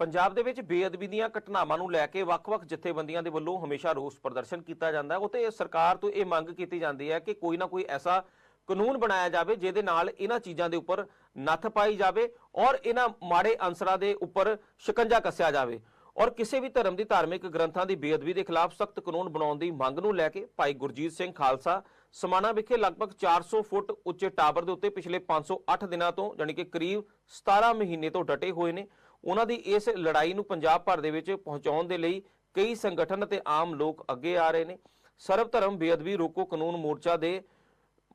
ਪੰਜਾਬ ਦੇ ਵਿੱਚ ਬੇਅਦਬੀ ਦੀਆਂ ਘਟਨਾਵਾਂ ਨੂੰ ਲੈ ਕੇ ਵੱਖ-ਵੱਖ ਜਥੇਬੰਦੀਆਂ ਦੇ ਵੱਲੋਂ ਹਮੇਸ਼ਾ ਰੋਸ ਪ੍ਰਦਰਸ਼ਨ ਕੀਤਾ ਜਾਂਦਾ ਹੈ। ਉਤੇ ਸਰਕਾਰ ਤੋਂ ਇਹ ਮੰਗ ਕੀਤੀ ਜਾਂਦੀ ਹੈ ਕਿ ਕੋਈ ਨਾ ਕੋਈ ਐਸਾ ਕਾਨੂੰਨ ਬਣਾਇਆ ਜਾਵੇ ਜਿਹਦੇ ਨਾਲ ਇਹਨਾਂ ਚੀਜ਼ਾਂ ਦੇ ਉੱਪਰ ਨੱਥ ਪਾਈ ਜਾਵੇ ਔਰ ਇਹਨਾਂ ਮਾੜੇ ਅਨਸਰਾਂ ਦੇ ਉੱਪਰ ਸ਼ਿਕੰਜਾ ਕੱਸਿਆ ਜਾਵੇ। ਔਰ ਕਿਸੇ ਵੀ ਧਰਮ ਦੀ ਧਾਰਮਿਕ ਗ੍ਰੰਥਾਂ ਦੀ ਬੇਅਦਬੀ ਦੇ ਖਿਲਾਫ ਸਖਤ ਕਾਨੂੰਨ ਬਣਾਉਣ ਦੀ ਮੰਗ ਨੂੰ ਲੈ ਕੇ ਭਾਈ ਗੁਰਜੀਤ ਸਿੰਘ ਖਾਲਸਾ ਸਮਾਣਾ ਵਿਖੇ ਲਗਭਗ 400 ਫੁੱਟ ਉੱਚੇ ਟਾਵਰ ਦੇ ਉੱਤੇ ਪਿਛਲੇ 508 ਦਿਨਾਂ ਤੋਂ ਯਾਨੀ ਕਿ ਕਰੀਬ 17 ਮਹੀਨੇ ਤੋਂ ਡਟੇ ਹੋਏ ਨੇ। ਉਹਨਾਂ ਦੀ ਇਸ ਲੜਾਈ ਨੂੰ ਪੰਜਾਬ ਭਰ ਦੇ ਵਿੱਚ ਪਹੁੰਚਾਉਣ ਦੇ ਲਈ ਕਈ ਸੰਗਠਨ ਅਤੇ ਆਮ ਲੋਕ ਅੱਗੇ ਆ ਰਹੇ ਨੇ। ਸਰਬ ਧਰਮ ਬੇਅਦਬੀ ਰੋਕੋ ਕਾਨੂੰਨ ਮੋਰਚਾ ਦੇ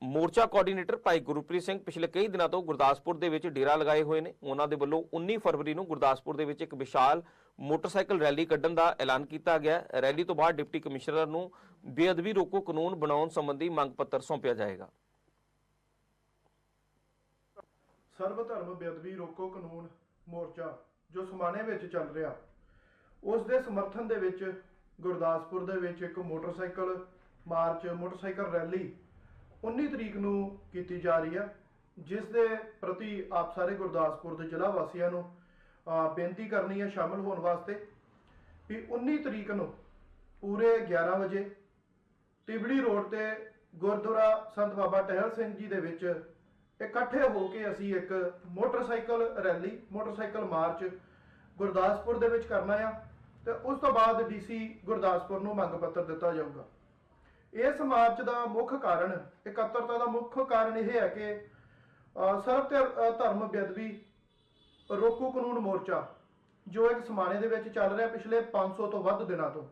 ਮੋਰਚਾ ਕੋਆਰਡੀਨੇਟਰ ਭਾਈ ਗੁਰਪ੍ਰੀਤ ਸਿੰਘ ਪਿਛਲੇ ਕਈ ਦਿਨਾਂ ਤੋਂ ਗੁਰਦਾਸਪੁਰ ਦੇ ਵਿੱਚ ਡੇਰਾ ਲਗਾਏ ਹੋਏ ਨੇ। ਉਹਨਾਂ ਦੇ ਵੱਲੋਂ 19 ਫਰਵਰੀ ਨੂੰ ਗੁਰਦਾਸਪੁਰ ਦੇ ਵਿੱਚ ਇੱਕ ਵਿਸ਼ਾਲ ਮੋਟਰਸਾਈਕਲ ਰੈਲੀ ਕੱਢਣ ਦਾ ਐਲਾਨ ਕੀਤਾ ਗਿਆ। ਰੈਲੀ ਤੋਂ ਬਾਅਦ ਡਿਪਟੀ ਕਮਿਸ਼ਨਰ ਨੂੰ ਬੇਅਦਬੀ ਰੋਕੋ ਕਾਨੂੰਨ ਬਣਾਉਣ ਸੰਬੰਧੀ ਮੰਗ ਪੱਤਰ ਸੌਂਪਿਆ ਜਾਏਗਾ। ਸਰਬ ਧਰਮ ਬੇਅਦਬੀ ਰੋਕੋ ਕਾਨੂੰਨ ਮੋਰਚਾ ਜੋ ਸਮਾਣੇ ਵਿੱਚ ਚੱਲ ਰਿਹਾ। ਉਸ ਦੇ ਸਮਰਥਨ ਦੇ ਵਿੱਚ ਗੁਰਦਾਸਪੁਰ ਦੇ ਵਿੱਚ ਇੱਕ ਮੋਟਰਸਾਈਕਲ ਮਾਰਚ ਮੋਟਰਸਾਈਕਲ ਰੈਲੀ 19 ਤਰੀਕ ਨੂੰ ਕੀਤੀ ਜਾ ਰਹੀ ਹੈ, ਜਿਸ ਦੇ ਪ੍ਰਤੀ ਆਪ ਸਾਰੇ ਗੁਰਦਾਸਪੁਰ ਦੇ ਜ਼ਿਲ੍ਹਾ ਵਾਸੀਆਂ ਨੂੰ ਬੇਨਤੀ ਕਰਨੀ ਹੈ ਸ਼ਾਮਲ ਹੋਣ ਵਾਸਤੇ ਵੀ 19 ਤਰੀਕ ਨੂੰ ਪੂਰੇ 11 ਵਜੇ ਤਿਬੜੀ ਰੋਡ ਤੇ ਗੁਰਦੁਆਰਾ ਸੰਤ ਬਾਬਾ ਟਹਿਲ ਸਿੰਘ ਜੀ ਦੇ ਵਿੱਚ ਇਕੱਠੇ ਹੋ ਕੇ ਅਸੀਂ ਇੱਕ motorcycle rally motorcycle march Gurdaspur ਦੇ ਵਿੱਚ ਕਰਨਾ ਆ ਤੇ ਉਸ ਤੋਂ ਬਾਅਦ ਡੀਸੀ ਗੁਰਦਾਸਪੁਰ ਨੂੰ ਮੰਗ ਪੱਤਰ ਦਿੱਤਾ ਜਾਊਗਾ। ਇਸ ਮਾਰਚ ਦਾ ਮੁੱਖ ਕਾਰਨ ਇਕੱਤਰਤਾ ਦਾ ਮੁੱਖ ਕਾਰਨ ਇਹ ਹੈ ਕਿ ਅਹ, ਸਰਬ ਧਰਮ ਬੇਅਦਬੀ ਰੋਕੂ ਕਾਨੂੰਨ ਮੋਰਚਾ ਜੋ ਇੱਕ ਸਮਾਣੇ ਦੇ ਵਿੱਚ ਚੱਲ ਰਿਹਾ ਪਿਛਲੇ 500 ਤੋਂ ਵੱਧ ਦਿਨਾਂ ਤੋਂ।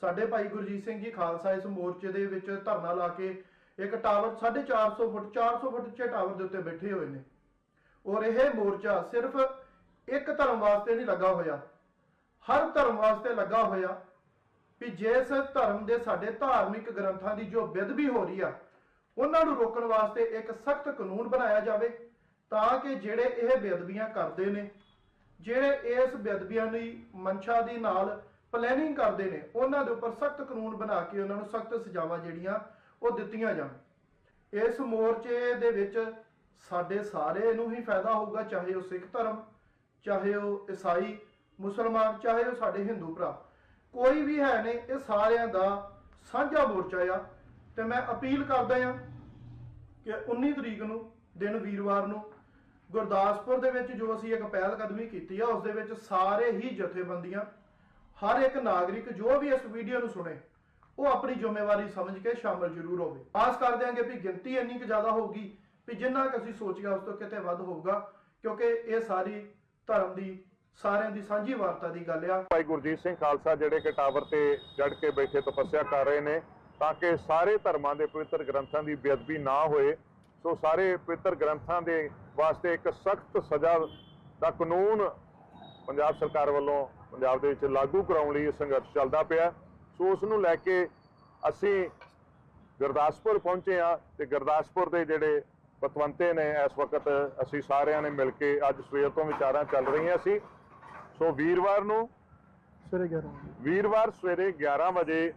ਸਾਡੇ ਭਾਈ ਗੁਰਜੀਤ ਸਿੰਘ ਜੀ ਖਾਲਸਾ ਇਸ ਮੋਰਚੇ ਦੇ ਵਿੱਚ ਧਰਨਾ ਲਾ ਕੇ ਇੱਕ ਟਾਵਰ 450 ਫੁੱਟ 400 ਫੁੱਟ ਉੱਚੇ ਟਾਵਰ ਦੇ ਉੱਤੇ ਬੈਠੇ ਹੋਏ ਨੇ। ਔਰ ਇਹ ਮੋਰਚਾ ਸਿਰਫ ਇੱਕ ਧਰਮ ਵਾਸਤੇ ਨਹੀਂ ਲੱਗਾ ਹੋਇਆ। ਹਰ ਧਰਮ ਵਾਸਤੇ ਲੱਗਾ ਹੋਇਆ ਵੀ ਜਿਸ ਧਰਮ ਦੇ ਸਾਡੇ ਧਾਰਮਿਕ ਗ੍ਰੰਥਾਂ ਦੀ ਜੋ ਬੇਅਦਬੀ ਹੋ ਰਹੀ ਆ, ਉਹਨਾਂ ਨੂੰ ਰੋਕਣ ਵਾਸਤੇ ਇੱਕ ਸਖਤ ਕਾਨੂੰਨ ਬਣਾਇਆ ਜਾਵੇ ਤਾਂ ਕਿ ਜਿਹੜੇ ਇਹ ਬੇਅਦਬੀਆਂ ਕਰਦੇ ਨੇ, ਜਿਹੜੇ ਇਸ ਬੇਅਦਬੀਆਂ ਦੀ ਮਨਸ਼ਾ ਦੀ ਨਾਲ ਪਲੈਨਿੰਗ ਕਰਦੇ ਨੇ, ਉਹਨਾਂ ਦੇ ਉੱਪਰ ਸਖਤ ਕਾਨੂੰਨ ਬਣਾ ਕੇ ਉਹਨਾਂ ਨੂੰ ਸਖਤ ਸਜ਼ਾਵਾਂ ਜਿਹੜੀਆਂ ਉਹ ਦਿੱਤੀਆਂ ਜਾਣ। ਇਸ ਮੋਰਚੇ ਦੇ ਵਿੱਚ ਸਾਡੇ ਸਾਰੇ ਨੂੰ ਹੀ ਫਾਇਦਾ ਹੋਊਗਾ, ਚਾਹੇ ਉਹ ਸਿੱਖ ਧਰਮ, ਚਾਹੇ ਉਹ ਈਸਾਈ, ਮੁਸਲਮਾਨ, ਚਾਹੇ ਉਹ ਸਾਡੇ ਹਿੰਦੂ ਭਰਾ। ਕੋਈ ਵੀ ਹੈ ਨੇ ਇਹ ਸਾਰਿਆਂ ਦਾ ਸਾਂਝਾ ਮੋਰਚਾ ਆ। ਤੇ ਮੈਂ ਅਪੀਲ ਕਰਦਾ ਆ ਕਿ 19 ਤਰੀਕ ਨੂੰ, ਦਿਨ ਵੀਰਵਾਰ ਨੂੰ, ਗੁਰਦਾਸਪੁਰ ਦੇ ਵਿੱਚ ਜੋ ਅਸੀਂ ਇੱਕ ਪਹਿਲ ਕਦਮੀ ਕੀਤੀ ਆ, ਉਸ ਦੇ ਵਿੱਚ ਸਾਰੇ ਹੀ ਜਥੇਬੰਦੀਆਂ, ਹਰ ਇੱਕ ਨਾਗਰਿਕ ਜੋ ਵੀ ਇਸ ਵੀਡੀਓ ਨੂੰ ਸੁਣੇ ਉਹ ਆਪਣੀ ਜ਼ਿੰਮੇਵਾਰੀ ਸਮਝ ਕੇ ਸ਼ਾਮਲ ਜ਼ਰੂਰ ਹੋਵੇ। ਆਸ ਕਰ ਦਿਆਂਗੇ ਵੀ ਗਿਣਤੀ ਇੰਨੀ ਕੁ ਜ਼ਿਆਦਾ ਹੋਊਗੀ ਵੀ ਜਿੰਨਾ ਕੁ ਅਸੀਂ ਸੋਚਿਆ ਉਸ ਤੋਂ ਕਿਤੇ ਵੱਧ ਹੋਊਗਾ, ਕਿਉਂਕਿ ਇਹ ਸਾਰੀ ਧਰਮ ਦੀ, ਸਾਰਿਆਂ ਦੀ ਸਾਂਝੀ ਵਾਰਤਾ ਦੀ ਗੱਲ ਆ। ਭਾਈ ਗੁਰਜੀਤ ਸਿੰਘ ਖਾਲਸਾ ਜਿਹੜੇ ਕਿ ਟਾਵਰ ਤੇ ਜੜ ਕੇ ਬੈਠੇ ਤਪੱਸਿਆ ਕਰ ਰਹੇ ਨੇ, ਤਾਂ ਕਿ ਸਾਰੇ ਧਰਮਾਂ ਦੇ ਪਵਿੱਤਰ ਗ੍ਰੰਥਾਂ ਦੀ ਬੇਅਦਬੀ ਨਾ ਹੋਏ, ਸੋ ਸਾਰੇ ਪਵਿੱਤਰ ਗ੍ਰੰਥਾਂ ਦੇ ਵਾਸਤੇ ਇੱਕ ਸਖਤ ਸਜ਼ਾ ਦਾ ਕਾਨੂੰਨ ਪੰਜਾਬ ਸਰਕਾਰ ਵੱਲੋਂ ਪੰਜਾਬ ਦੇ ਵਿੱਚ ਲਾਗੂ ਕਰਾਉਣ ਲਈ ਸੰਘਰਸ਼ ਚੱਲਦਾ ਪਿਆ। ਸੋ ਉਸ ਨੂੰ ਲੈ ਕੇ ਅਸੀਂ ਗੁਰਦਾਸਪੁਰ ਪਹੁੰਚੇ ਆ ਤੇ ਗੁਰਦਾਸਪੁਰ ਦੇ ਜਿਹੜੇ ਪਤਵੰਤੇ ਨੇ ਇਸ ਵਕਤ ਅਸੀਂ ਸਾਰਿਆਂ ਨੇ ਮਿਲ ਕੇ ਅੱਜ ਸਵੇਰ ਤੋਂ ਵਿਚਾਰਾਂ ਚੱਲ ਰਹੀਆਂ ਸੀ। ਸੋ ਵੀਰਵਾਰ ਨੂੰ ਸਵੇਰੇ 11 ਵਜੇ। ਵੀਰਵਾਰ ਸਵੇਰੇ 11 ਵਜੇ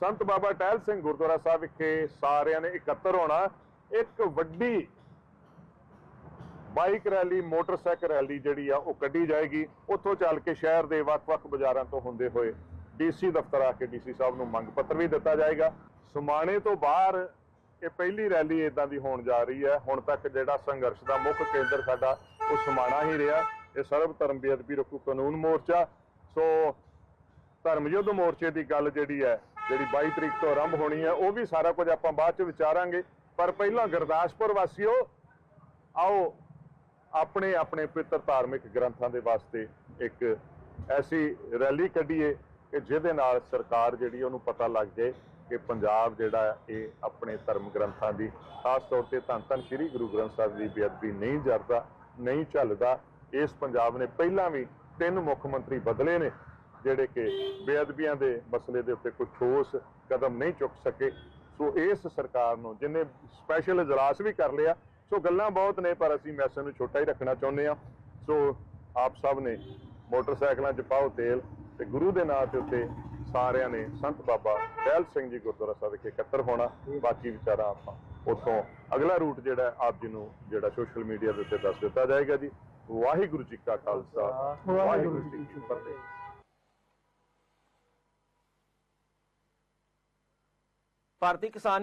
ਸੰਤ ਬਾਬਾ ਟਹਿਲ ਸਿੰਘ ਗੁਰਦੁਆਰਾ ਸਾਹਿਬ ਵਿਖੇ ਸਾਰਿਆਂ ਨੇ ਇਕੱਤਰ ਹੋਣਾ। ਇੱਕ ਵੱਡੀ ਬਾਈਕ ਰੈਲੀ ਮੋਟਰਸਾਈਕਲ ਰੈਲੀ ਜਿਹੜੀ ਆ ਉਹ ਕੱਢੀ ਜਾਏਗੀ। ਉੱਥੋਂ ਚੱਲ ਕੇ ਸ਼ਹਿਰ ਦੇ ਵੱਖ-ਵੱਖ ਬਾਜ਼ਾਰਾਂ ਤੋਂ ਹੁੰਦੇ ਹੋਏ। ਡੀਸੀ ਦਫ਼ਤਰ ਆ ਕੇ ਡੀਸੀ ਸਾਹਿਬ ਨੂੰ ਮੰਗ ਪੱਤਰ ਵੀ ਦਿੱਤਾ ਜਾਏਗਾ। ਸੁਮਾਣੇ ਤੋਂ ਬਾਹਰ ਇਹ ਪਹਿਲੀ ਰੈਲੀ ਇਦਾਂ ਦੀ ਹੋਣ ਜਾ ਰਹੀ ਹੈ। ਹੁਣ ਤੱਕ ਜਿਹੜਾ ਸੰਘਰਸ਼ ਦਾ ਮੁੱਖ ਕੇਂਦਰ ਸਾਡਾ, ਉਹ ਸੁਮਾਣਾ ਹੀ ਰਿਹਾ। ਇਹ ਸਰਬ ਧਰਮ ਬੇਅਦਬੀ ਰੋਕੂ ਕਾਨੂੰਨ ਮੋਰਚਾ। ਸੋ ਧਰਮ ਯੁੱਧ ਮੋਰਚੇ ਦੀ ਗੱਲ ਜਿਹੜੀ ਹੈ, ਜਿਹੜੀ 22 ਤਰੀਕ ਤੋਂ ਆਰੰਭ ਹੋਣੀ ਹੈ, ਉਹ ਵੀ ਸਾਰਾ ਕੁਝ ਆਪਾਂ ਬਾਅਦ ਚ ਵਿਚਾਰਾਂਗੇ। ਪਰ ਪਹਿਲਾਂ ਗੁਰਦਾਸਪੁਰ ਵਾਸੀਓ, ਆਓ ਆਪਣੇ ਆਪਣੇ ਪਵਿੱਤਰ ਧਾਰਮਿਕ ਗ੍ਰੰਥਾਂ ਦੇ ਵਾਸਤੇ ਇੱਕ ਐਸੀ ਰੈਲੀ ਕੱਢੀਏ। ਕਿ ਜਿਹਦੇ ਨਾਲ ਸਰਕਾਰ ਜਿਹੜੀ ਉਹਨੂੰ ਪਤਾ ਲੱਗ ਜਾਏ ਕਿ ਪੰਜਾਬ ਜਿਹੜਾ ਇਹ ਆਪਣੇ ਧਰਮ ਗ੍ਰੰਥਾਂ ਦੀ, ਖਾਸ ਤੌਰ ਤੇ ਧੰਨ ਧੰਨ ਸ੍ਰੀ ਗੁਰੂ ਗ੍ਰੰਥ ਸਾਹਿਬ ਦੀ ਬੇਅਦਬੀ ਨਹੀਂ ਜਰਦਾ, ਨਹੀਂ ਚੱਲਦਾ ਇਸ ਪੰਜਾਬ ਨੇ ਪਹਿਲਾਂ ਵੀ ਤਿੰਨ ਮੁੱਖ ਮੰਤਰੀ ਬਦਲੇ ਨੇ, ਜਿਹੜੇ ਕਿ ਬੇਅਦਬੀਆਂ ਦੇ ਮਸਲੇ ਦੇ ਉੱਤੇ ਕੋਈ ਠੋਸ ਕਦਮ ਨਹੀਂ ਚੁੱਕ ਸਕੇ। ਸੋ ਇਸ ਸਰਕਾਰ ਨੂੰ ਜਿਨੇ ਸਪੈਸ਼ਲ ਇਜਲਾਸ ਵੀ ਕਰ ਲਿਆ, ਸੋ ਗੱਲਾਂ ਬਹੁਤ ਨੇ, ਪਰ ਅਸੀਂ ਮੈਸੇਜ ਨੂੰ ਛੋਟਾ ਹੀ ਰੱਖਣਾ ਚਾਹੁੰਦੇ ਆ ਸੋ ਆਪ ਸਭ ਨੇ ਮੋਟਰਸਾਈਕਲਾਂ 'ਚ ਪਾਓ ਤੇਲ ਤੇ ਗੁਰੂ ਦੇ ਨਾਂ ਦੇ ਉੱਤੇ ਸਾਰਿਆਂ ਨੇ ਸੰਤ ਬਾਬਾ ਦਇਲ ਸਿੰਘ ਜੀ ਗੁਰਦੁਆਰਾ ਸਾਹਿਬ ਵਿਖੇ ਇਕੱਤਰ ਹੋਣਾ, ਬਾਕੀ ਵਿਚਾਰਾ ਆਪਾਂ ਉਥੋਂ ਅਗਲਾ ਰੂਟ ਜਿਹੜਾ ਆਪ ਜੀ ਨੂੰ ਜਿਹੜਾ ਸੋਸ਼ਲ ਮੀਡੀਆ ਦੇ ਉੱਤੇ ਦੱਸ ਦਿੱਤਾ ਜਾਏਗਾ ਜੀ। ਵਾਹਿਗੁਰੂ ਜੀ ਕਾ ਖਾਲਸਾ, ਵਾਹਿਗੁਰੂ ਜੀ ਕੀ ਫਤਿਹ। ਭਾਰਤੀ ਕਿਸਾਨ